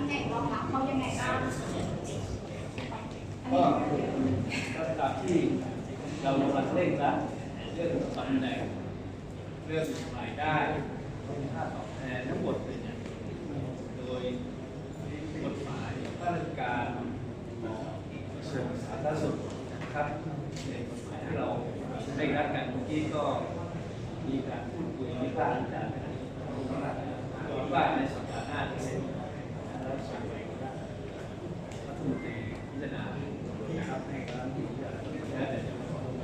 ำแหน่งรองรับเขายังไงบ้างก็ก็ตามที่เรากำลังเร่งรัดเรื่องตำแหน่งเรื่องรายได้ค่าตอบแทนทั้งหมดเลยเนี่ยโดยกฎหมายข้าราชการของกระทรวงสาธารณสุขครับในกฎหมายที่เราเร่งรัดกันเมื่อกี้ก็มีการพูดคุยมีการจัดกันว่าในสัปดาห์หน้าจะเสร็จ แล้วส่งไปรัฐมนตรีพิจารณานะครับในการที่จะได้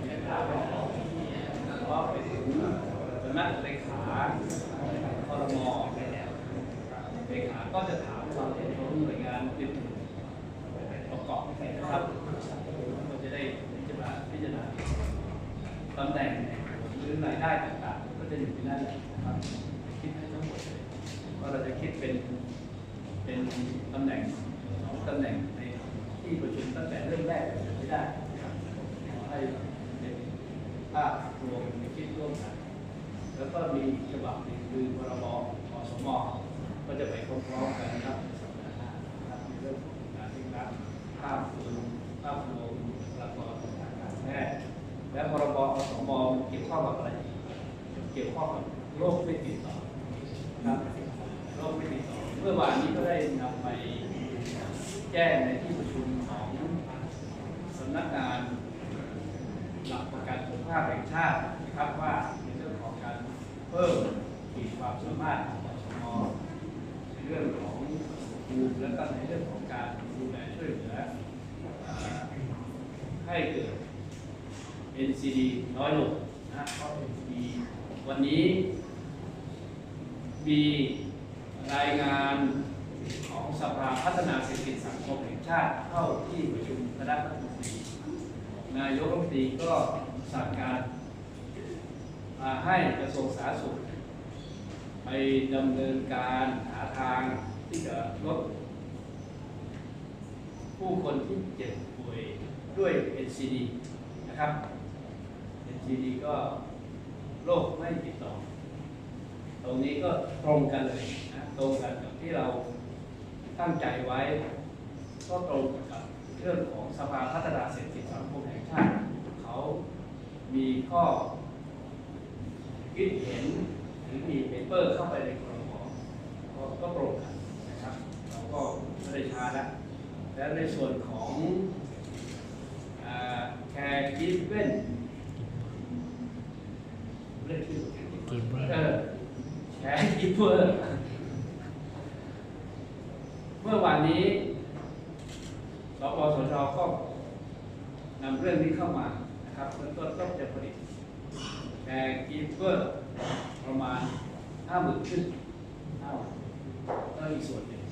ในภาพของเพราะไปถึงสำนักเลขาคอรมอเลขาก็จะถามความเห็นของหน่วยงานอื่นๆประกอบนะครับก็จะได้พิจารณาพิจารณาตำแหน่งหรือรายได้ต่างๆ ก็จะอยู่ที่นั่นแหละนะครับคิดให้ทั้งหมดเลยว่าเราจะคิดเป็นเป็นตำแหน่งสองตำแหน่งในที่ประชุมตั้งแต่เริ่มแรกเลยไม่ได้นะครับขอให้เป็น ภาพรวมคิดร่วมกัน แล้วก็มีฉบับหนึ่งคือพรบอสมก็จะไปพร้อมๆกันนะครับในสัปดาห์หน้านะครับในเรื่องของการที่รับภาพรวมภาพรวมบุคลากรทางการแพทย์และพรบอสมเกี่ยวข้องกับอะไรอีกเกี่ยวข้องกับโรคไม่ติดต่อนะครับโรคไม่ติดต่อ เมื่อวานนี้ก็ได้นำไปแจ้งในที่ประชุมของสำนักงาน หลักประกันสุขภาพแห่งชาตินะครับว่าในเรื่องของการ เพิ่มขีดความสามารถของอสมในเรื่องของภูมิและก็ในเรื่องของการดูแลช่วยเหลือเอ่อให้เกิด NCD น้อยลงนะเพราะ NCD วันนี้มีรายงานของสภาพัฒนาเศรษฐกิจสังคมแห่งชาติเข้าที่ประชุมคณะรัฐมนตรีนายกรัฐมนตรีก็สั่งการ มาให้กระทรวงสาธารณสุข ไปดำเนินการหาทางที่จะลดผู้คนที่เจ็บป่วยด้วย NCD นะครับ NCD ก็โรคไม่ติดต่อ ตรงนี้ก็ตรงกันเลยนะตรงกันกับที่เราตั้งใจไว้ ก็ตรงกับเรื่องของสภาพัฒนาเศรษฐกิจสังคมแห่งชาติ เขามีข้อ คิดเห็นหรือมีเปเปอร์เข้าไปในครมก็ก็ตรงกันนะครับเราก็ไม่ได้ช้าแล้วและในส่วนของแคร์กิฟเว่นเรียกชื่อกิฟเวอร์เอแชร์กิฟเวอร์เมื่อวานนี้สปสชก็นำเรื่องนี้เข้ามานะครับเบื้องต้นต้องจะผลิต แต่กิฟเวอร์ประมาณห้าหมื่นขึ้นห้าหมื่าก็อีกส่วนหนึ่ง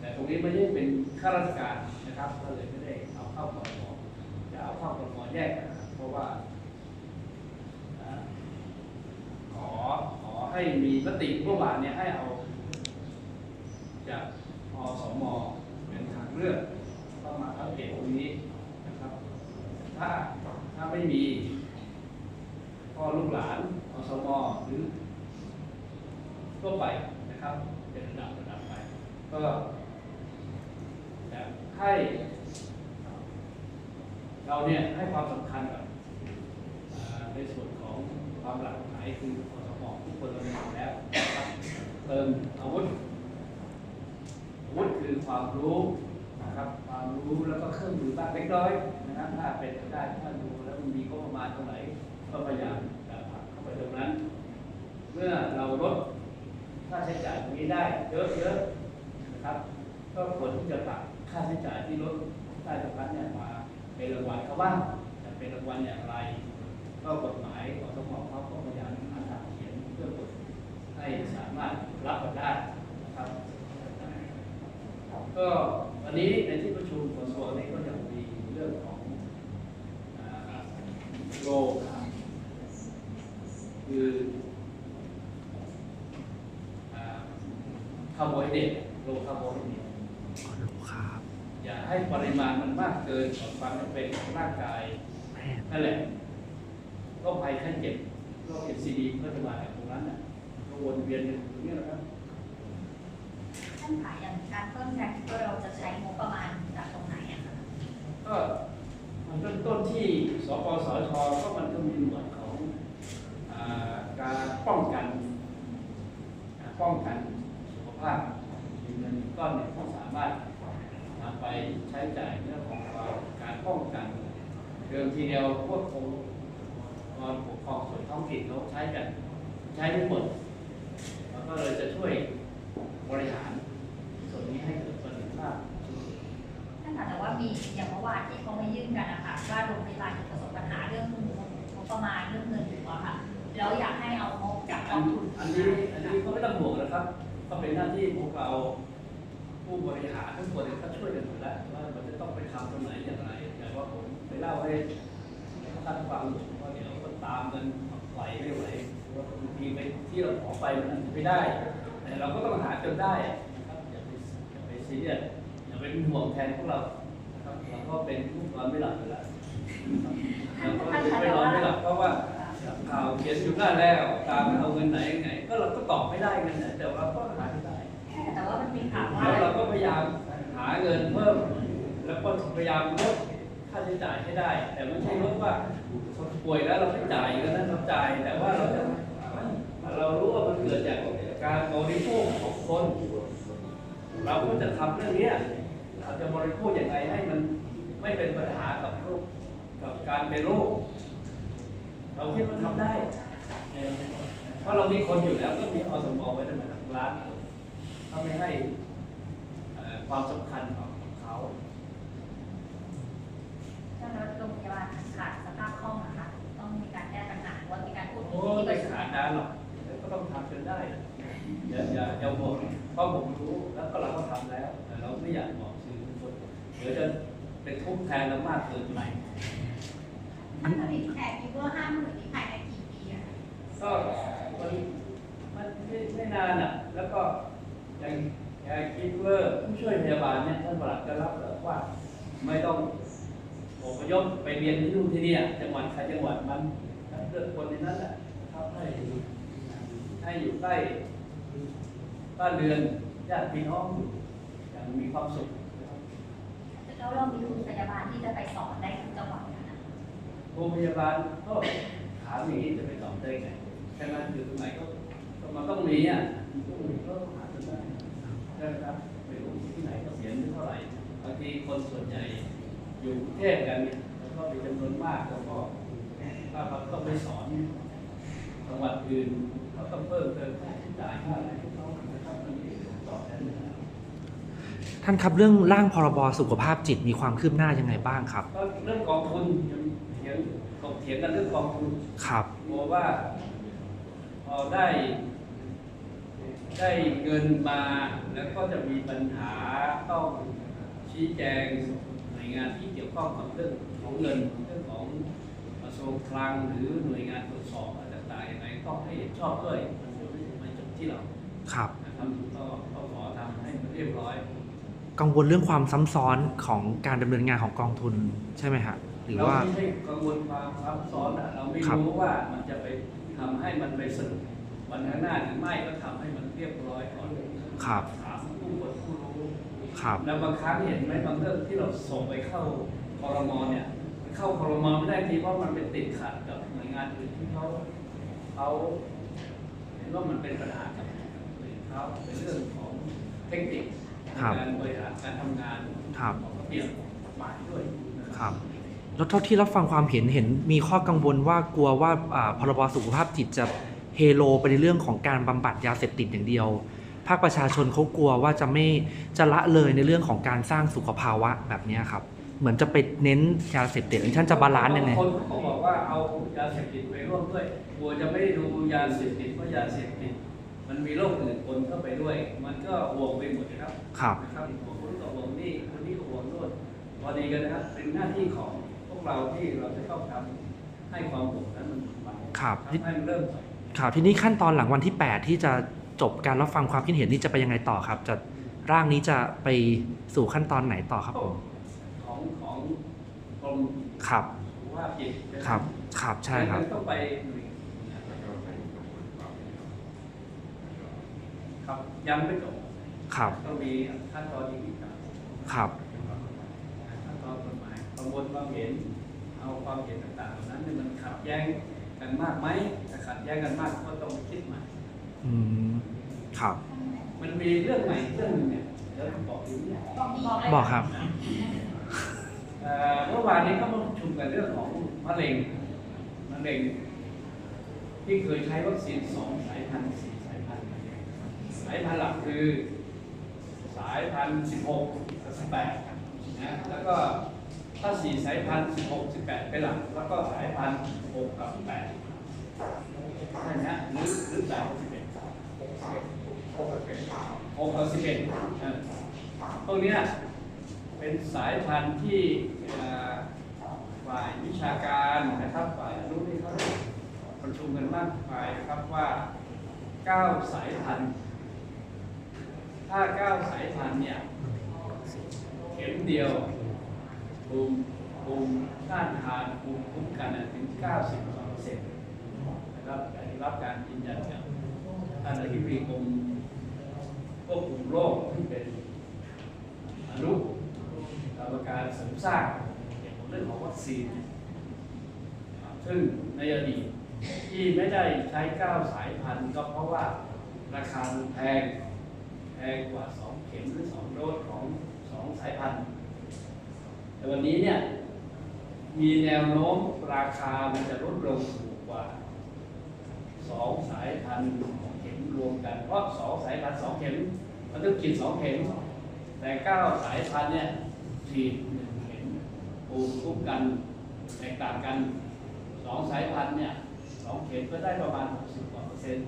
แต่ตรงนี้ไม่ได้เป็นข้าราชการนะครับ ก็เลยไม่ได้เอาเข้ากรมจะเอาเข้ากรมแยกนะครับเพราะว่าอ่าขอขอให้มีมติเมื่อวานเนี่ยให้เอา จากอสมเป็นทางเลือกเข้ามาอัปเดตตรงนี้นะครับ ถ้าถ้าไม่มีพ่อลูกหลานอสมหรือทั่วไปนะครับ เป็นระดับระดับไป ก็จะให้เราเนี่ยให้ความสำคัญกับอ่าในส่วนของ ความหลากหลายคืออสมทุกคนเรามีอยู่แล้วนะครับเติมอาวุธอาวุธคือความรู้นะครับความรู้แล้วก็เครื่องมือบ้างเล็กน้อยนะครับถ้าเป็นได้ถ้าดูแล้วมันมีก็ประมาณตรงไหนก็พยายามผลักเข้าไปตรงนั้น เมื่อเราลดค่าใช้จ่ายตรงนี้ได้เยอะๆนะครับ ก็ควรที่จะตัดค่าใช้จ่ายที่ลดได้ตรงนั้นเนี่ยมาเป็นรางวัลเขาบ้างจะเป็นรางวัลอย่างไร ก็กฎหมาย ของสมองเขาก็พยายามหาทางเขียนเพื่อกดให้สามารถรับกันได้นะครับ ก็วันนี้ในที่ประชุมกระทรวงนี้ก็จะมีเรื่องของโลคือคาร์โบไฮเดรตโลคาร์โบไฮเดรตอรู้ครับอย่าให้ปริมาณมันมากเกินกว่าความจำเป็นของร่างกายนั่นแหละ โรคภัยไข้เจ็บโรคเอซีดีก็จะมาจากตรงนั้นน่ะก็วนเวียนอยู่ตรงนี้แหละครับท่านคะอย่างการเพิ่มแรงก็เราจะใช้งบประมาณจากตรงไหนอะคะก็มันเริ่มต้นที่สปสชก็มันก็มีหมวดของอาการป้องกันอ่าป้องกันสุขภาพมีเงินก้อนเนี่ยก็สามารถนำไปใช้จ่ายเรื่องของการป้องกันเดิมทีเดียวพวกองค์กรปกครองส่วนท้องถิ่นเขาใช้กันใช้ทั้งหมดแล้วก็เลยจะช่วยบริหารส่วนนี้ให้เกิดประสิทธิภาพท่านคะแต่ว่ามีอย่างเมื่อวานที่เขามายื่นกันนะคะว่าโรงพยาบาลประสบปัญหาเรื่องงบประมาณเรื่องเงินอยู่อะค่ะแล้วอยากให้เอางบจากกอัอนงทุนอันนี้อันนี้ก็ไม่ต้องห่วงนะครับ ก็เป็นหน้าที่พวกเราผู้บริหารทุกคนก็ช่วยกันหมดแล้วว่ามันจะต้องไปทำตรงไหนอย่างไรแต่ว่าผมไปเล่าให้ท่านฟังว่าเดี๋ยวก็ตามกันไหวไม่ไหวว่า บางทีไปที่เราขอไปมันอาจจะไม่ได้ แต่เราก็ต้องหาจนได้นะครับอย่าไปอย่าไปซีเรียสอย่าไปเป็นห่วงแทนพวกเรานะครับเราก็เป็นผู้นอนไม่หลับอยู่แล้วเราก็ไม่นอนไม่หลับเพราะว่าข่าวเขียนอยู่หน้าแล้วตามเอาเงินไหนยังไง ก็เราก็ตอบไม่ได้เงินไหนแต่เราก็หาไม่ได้แต่ว่ามันมีข่าวว่าแล้วเราก็พยายามหาเงินเพิ่ม แล้วก็พยายามลด ค่าใช้จ่ายให้ได้ แต่ไม่ใช่ลดว่าป่วยแล้วเราไม่จ่ายก็นั้นเราจ่าย แต่ว่าเราจะเรารู้ว่ามันเกิดจากการบริโภคของคน เราก็จะทำเรื่องเนี้ยเราจะบริโภคยังไงให้มันไม่เป็นปัญหากับโรคกับการเป็นโรคเราคิดว่าทำได้เพราะเรามีคนอยู่แล้วก็มีอสมไว้ตั้งแต่หลักล้านคนเขาไม่ให้ความสำคัญของเขาเราโรงพยา บาลขาดสภาพคล่องนะคะต้องมีการแก้ปัญหาหรือว่ามีการพูดคุโอ้ยที่ไม่ประชุมขาดดานหรอกแต่ก็ต้องทำจนได้อย่าอย่าอย่าบอกเพราะผมรู้แล้วก็เราก็ทำแล้วแต่เราไม่อยากบอกสื่อทุกคนเดี๋ยวจะเป็นทุกข์แทนเรามากเกินไปท่านผลิตแขกคิดว่าห้าหมื่นนี้ภายในกี่ปีอะคะก็มันมันไม่ไม่นานอะ แล้วก็อย่างอย่างคิดว่าผู้ช่วยพยาบาลเนี่ยท่านประหลัดก็รับแล้วว่า ไม่ต้องอพ ยพไปเรียนที่นู่นที่นี่อะจังหวัดใครจังหวัดมันเลือกคนในนั้นแหละครับให้ให้อยู่ใกล้บ้านเรือนญาติพี่น้องอยู่อย่างมีความสุขนะครับแล้วเรามีทุนพยาบาลที่จะไปสอนได้ทุกจังหวัดนะคะโรงพยาบาลก็ถามอย่างนี้จะไปตอบได้ไงใช่ไหมอยู่ตรงไหนก็ก็มันต้องมีอะต้องมีก็หาจนได้ใช่ไหมครับไม่รู้ที่ไหนก็เสียเท่าไหร่บางทีคนส่วนใหญ่ อยู่กรุงเทพกันเนี่ยแล้วก็มีจำนวนมากแล้วก็ถ้าเราต้องไปสอนจังหวัดอื่นเขาต้องเพิ่มเติมค่าใช้จ่ายค่าอะไรให้เขานะครับมันมีตอบแทนไม่ได้ท่านครับเรื่องร่างพรบสุขภาพจิตมีความคืบหน้ายังไงบ้างครับ ก็เรื่องกองทุนยังเถียงถกเถียงกันเรื่องกองทุนครับกลัวว่าพอได้ ได้เงินมาแล้วก็จะมีปัญหาต้องชี้แจงหน่ วยงานที่เกี่ยวข้องกับเรื่องของเงินเรื่องของกระทรวงคลังหรือหน่วยงานตรวจสอบอะไรต่างๆยังไงต้องให้เห็นชอบด้วยมันจะไม่ไม่จบที่เราครับนะครับก็ก็ขอทำให้มันเรียบร้อย กังวลเรื่องความซ้ำซ้อนของการดำเนินงานของกองทุนใช่ไหมฮะหรือเราว่าไม่ใช่กังวลความซับซ้อนอะเราไม่ครับรู้ว่ามันจะไปทำให้มันไปสนุกวันข้างหน้าหรือไม่ก็ทำให้มันเรียบร้อยก่อนครับถามผู้คนผู้รู้ ครับ แล้วบางครั้งเห็นไหมบางเรื่องที่เราส่งไปเข้าคอรมอเนี่ยมันเข้าคอรมอไม่ได้ทีเพราะมันเป็นติดขัดกับหน่วยงานอื่นที่เขาเขาเห็นว่ามันเป็นปัญหากับคนอื่นเขาเป็นเรื่องของเทคนิคครับการบริหารการทำงานครับของระเบียบกฎหมายด้วยนะคครับรับแล้วเท่าที่รับฟังความเห็นเห็นมีข้อกังวลว่ากลัวว่าอ่าพรบสุขภาพจิตจะเฮโลไปในเรื่องของการบำบัดยาเสพติดอย่างเดียว ภาคประชาชนเขากลัวว่าจะไม่จะละเลยในเรื่องของการสร้างสุขภาวะแบบเนี้ยครับ เหมือนจะไปเน้นยาเสพติดอันนี้ท่านจะบาลานซ์ยังไงบางคนเขาบอกว่าเอายาเสพติดไปร่วมด้วยกลัวจะไม่ได้ดูยาเสพติดเพราะยาเสพติดมันมีโรคอื่นปนเข้าไปด้วย มันก็ห่วงไปหมดนะครับครับนะครับห่วงคนก็ห่วงนี่คนนี้ก็ห่วงโน่นพอดีกันนะครับเป็นหน้าที่ของพวกเราที่เราจะต้องทำให้ความห่วงนั้นมันหมดไปครับทำให้มันเริ่มครับทีนี้ขั้นตอนหลังวันที่ 8 ที่จะ จบการรับฟังความคิดเห็นนี่จะไปยังไงต่อครับ จะร่างนี้จะไปสู่ขั้นตอนไหนต่อครับผมของของกรมครับสุขภาพจิตนะครับครับใช่ครับมันต้องไปหน่วยครับยังไม่จบครับต้องมีขั้นตอนอีกนิดหน่อยครับขั้นตอนกฎหมายประมวลความเห็นเอาความเห็นต่างๆเหล่านั้นเนี่ยมันขัดแย้งกันมากไหมถ้าขัดแย้งกันมากก็ต้องคิดใหม่ อืมครับ มันมีเรื่องใหม่เรื่องหนึงเนี่ยเดี๋ยวบอกทีนี้บอกบอกเลยบอกครับ เอ่อเมื่อวานนี้ก็มาประชุมกันเรื่องของมะเร็งมะเร็ง ที่เคยใช้วัคซีนสองสายพันธุ์สี่สายพันธุ์สายพันธุ์หลักคือ สายพันธุ์สิบหกกับสิบแปดนะแล้วก็ถ้าสี่สายพันธุ์สิบหกสิบแปดเป็นหลัก แล้วก็สายพันธุ์หกกับแปดใช่ไหมฮะหรือหรือแปดกับสิบ เอ็ดหกกับสิบเอ็ดเออพวกนี้เป็นสายพันธุ์ที่ฝ่ายวิชาการนะครับฝ่ายอนุที่เขาประชุมกันมากมายนะครับว่าเก้าสายพันธุ์ ถ้าเก้าสายพันธุ์เนี่ยเข็มเดียวภูมิภูมิต้านทานภูมิคุ้มกันถึง92%นะครับได้รับการยืนยันจาก ท่านอธิบดีกรมควบคุมโรคที่เป็นอนุกรรมการเสริมสร้างเกี่ยวกับเรื่องของวัคซีน ซึ่งในอดีตที่ไม่ได้ใช้9สายพันธุ์ก็เพราะว่าราคาแพงแพงกว่า 2 เข็มหรือ 2 โดสของ 2 สายพันธุ์ แต่วันนี้เนี่ยมีแนวโน้มราคามันจะลดลงถูกกว่า 2 สายพันธุ์ของเข็ รวมกัน เพราะ2สายพันธุ์2เข็มมันต้องฉีด2เข็ม แต่9สายพันธุ์เนี่ยฉีด1เข็มภูมิคุ้มกันแตกต่างกัน2สายพันธุ์เนี่ย2เข็มก็ได้ประมาณ 60กว่าเปอร์เซ็นต์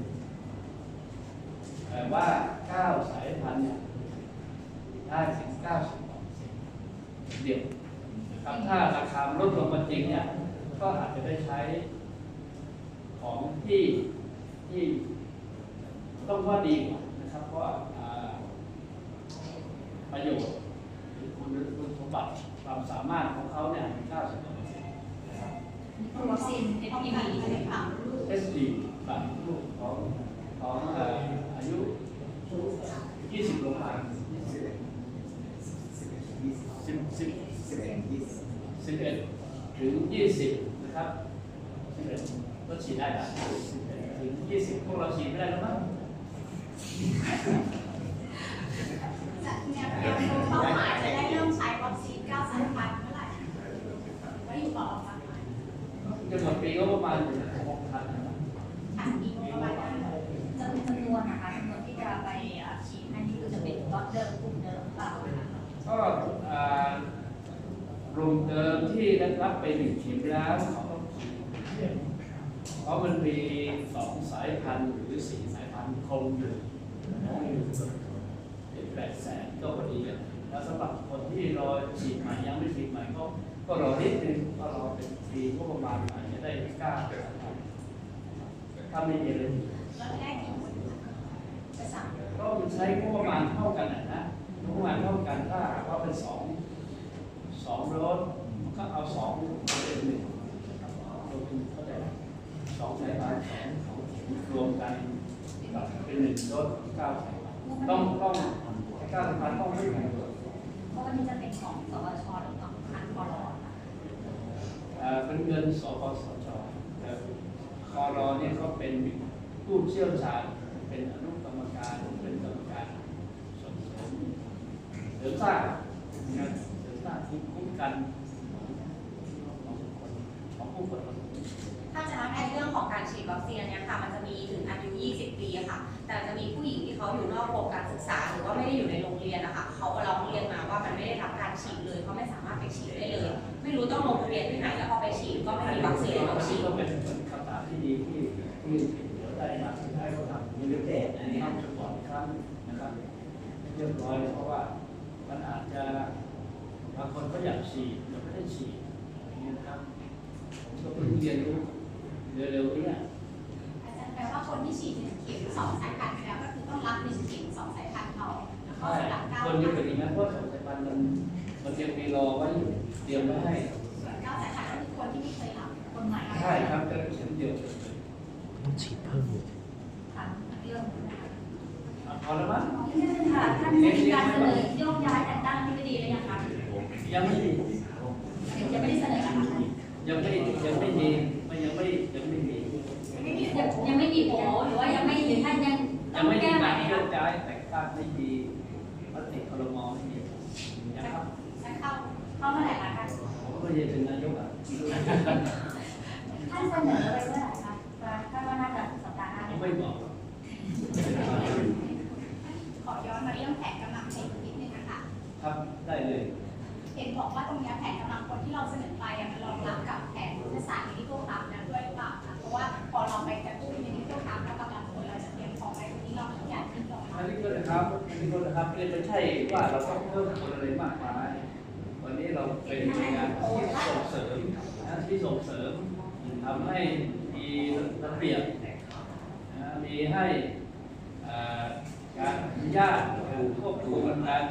แต่ว่า9สายพันธุ์เนี่ยได้ถึง90เเดียวครับถ้าราคาลดลงมาจริงเนี่ยก็อาจจะได้ใช้ของที่ที่ ต้องว่าดีกว่านะครับเพราะว่าอ่าประโยชน์หรือคุณคุณสมบัติความสามารถของเขาเนี่ยมี90นะครับวัคซีนเอต้องพีมีวีอะไรถามลูกเอสดีบัตรลูกของของเอ่ออายุ 20โรงพยาบาลสิบสิบสิบเอ็ดถึง 20 นะครับ11ก็ฉีดได้ละ11ถึง 20 พวกเราฉีดไม่ได้แล้วมั้ง จะเนี่ยเป้าหมายจะได้เริ่มใช้วัคซีน9สายพันธุ์เมื่อไหร่ว่าอยู่ต่อประมาณ จะหมดปีก็ประมาณ6,000นะครับถัดอีกประมาณนั้นจำนวนจำนวนนะคะจำนวนที่จะไปฉีดให้นี่คือจะเป็นล็อตเดิมกลุ่มเดิมหรือเปล่านะคะก็อ่ากลุ่มเดิมที่ได้รับไปหนึ่งเข็มแล้วเขาต้องฉีดเข็มเพราะมันมีสองสายพันธุ์หรือสี่สายพันธุ์คงอยู่เป็นแปดแสนก็พอดีแล้วสำหรับคนที่รอฉีดใหม่ยังไม่ฉีดใหม่ก็ก็รอนิดนึงก็รอเป็นปีก็ประ มาณอาจจะได้เก้าสายพันธุ์ถ้าไม่มีอะไรแล้วแรกกี่คนจะสั่งก็มันใช้งบประมาณเท่ากันนะนะงบประมาณเท่ากันถ้าหากว่าเป็นสองสองรถก็เอาสองเป็นหนึ่งรวมเป็นเท่าไหร่สองสายพันธุ์สองสองเข็มรวมกันเป็นหนึ่งรถเก้าสายพันธุ์ต้องต้องเก้าสายพันธุ์ต้องไม่แพงกว่าเพราะว่านี่จะเป็นของสวชหรือของคันพลค่ะเอ่อเป็นเงินสปสชแต่ คอรอเนี่ยเขาเป็นผู้เชี่ยวชาญเป็นอนุกรรมการเป็นกรรมการส่งเสริมเสริมสร้างนะเสริมสร้างภูมิคุ้มกันของคนของผู้คนถ้าจะรับในเรื่องของการฉีดวัคซีนเนี้ยค่ะมันจะมีถึงอายุ 20 ปีค่ะ แต่จะมีผู้หญิงที่เขาอยู่นอกระบบการศึกษา หรือว่าไม่ได้อยู่ในโรงเรียนนะคะเขาก็ร้องเรียนมาว่ามันไม่ได้รับการฉีดเลยเขาไม่สามารถไปฉีดได้เลย ไม่รู้ต้องลงทะเบียนที่ไหนแล้วพอไปฉีดก็ไม่มีวัคซีนให้เขาฉีด ก็เป็นคำถามที่ดีที่ที่เดี๋ยวได้มาสุดท้ายเขาทำมีเด็ดอันนี้ทำก่อนครั้งนะครับเรียบร้อยเพราะว่ามันอาจจะบางคนก็อยากฉีดแต่ไม่ได้ฉีดอย่างนี้นะครับผมก็เพิ่งเรียนรู้เร็วๆนี้อาจารย์แปลว่าคนที่ฉีดหนึ่งเข็มสองสายพันธุ์ไปแล้วก็คือต้องรับหนึ่งเข็มสองสายพันธุ์เขาแล้วก็ใช่สำหรับเก้าคนยังเป็นอย่างนั้นเพราะสองสายพันธุ์มันมันยังมีรอไว้อยู่เตรียมไว้ให้ส่วนเก้าสายพันธุ์ก็คือคนที่ไม่เคยรับคนใหม่ใช่ครับจะเข็มเดียวต้องฉีดเพิ่มทำเรื่องนะคะครับ พอแล้วมั้งค่ะท่านได้มีการเสนอโยกย้ายแต่งตั้งอธิบดีหรือยังคะยังไม่มียังไม่ได้เสนอนะคะยังไม่ยังไม่มีมันยังไม่ยังไม่มียังยังไม่มีโผหรือว่ายังไม่หรือท่านยังต้ยัองงไม่มีแก้ใหม่การไหมโยคะกย้ายแต่งตั้งไม่มีมติครมไม่มีนะครับ นะครับอันนี้ก็นะครับเรียนไม่ใช่ว่าเราต้องเพิ่มคนอะไรมากมาย วันนี้เราเป็นงานที่ส่งเสริมนะที่ส่งเสริมทำให้มีระเบียบนะมีให้การอนุญาตควบคุมการ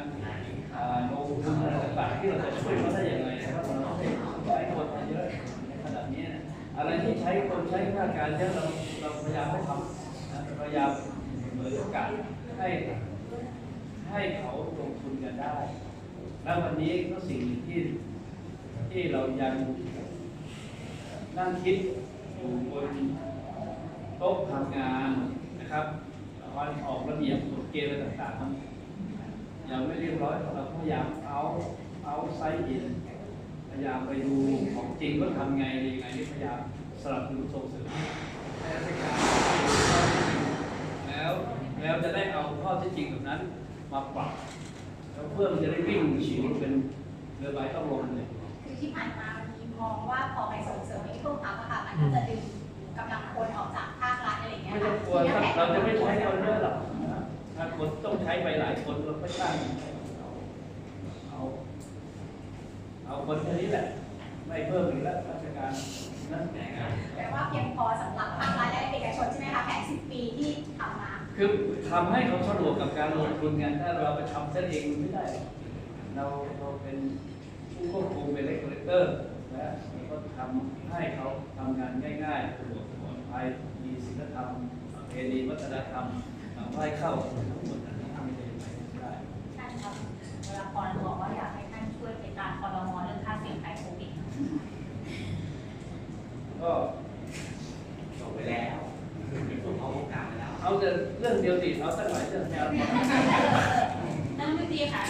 ลงทุนอะไรต่างๆที่เราจะช่วยเขาได้อย่างไรนะครับเราไม่ใช้คนเยอะในขนาดนี้อะไรที่ใช้คนใช้ข้าราชการเยอะเราเราพยายามไม่ทำนะพยายามเปิดโอกาสให้ ให้เขาลงทุนกันได้ แล้ววันนี้ก็สิ่งหนึ่งที่ที่เรายังนั่งคิดอยู่บนโต๊ะทำงานนะครับวันออกระเบียบกฎเกณฑ์อะไรต่างๆยังไม่เรียบร้อยเราพยายามเอาเอาไซต์อินพยายามไปดูของจริงว่าทำไงดีไงนี่พยายามสลับสนุนส่งเสริมให้ราชกแล้วแล้วจะได้เอาข้อที่จริงแบบนั้น มาปรับแล้วเพื่อมันจะได้วิ่งฉีดเป็นเรือใบต้องลงเลยคือที่ผ่านมามันมีมองว่าพอไปส่งเสริมมินิโกตัมอะค่ะมันก็จะดึงกำลังคนออกจากภาครัฐอะไรอย่างเงี้ยไม่ค่ะต้องกลัวครับเราจะไม่ใช้คนเยอะหรอกนะถ้าคนต้องใช้ไปหลายคนเราไม่ตั้งเอาเอาคนแค่นี้แหละ ไม่เพิ่มอีกแล้วราชการนั่นแต่ว่าเพียงพอสำหรับภาครัฐและเอกชนใช่ไหมคะแผน10 ปีที่ทำมา คือทำให้เขาสะดวกกับการลงทุนกันถ้าเราไปทำเส้นเองมันไม่ได้หรอกเราเราเป็นผู้ควบคุมเป็นเลกูเลเตอร์นะแล้วก็ทำให้เขาทำงานง่ายๆสะดวกปลอดภัยมีศีลธรรมประเพณีวัฒนธรรมทำให้เข้าทั้งหมดอันนี้ทำไม่ได้ไม่ได้ท่านครับเวลาพรบอกว่าอยากให้ท่านช่วยติดตามคอรมอเรื่องค่าเสี่ยงภัยโควิดก็ ส่งไปแล้วส่งเอาโอกาสไปแล้ว เอาแต่เรื่องเดียวติเอาตั้งหลายเรื่องแนวนรัฐมนตรีค่ะ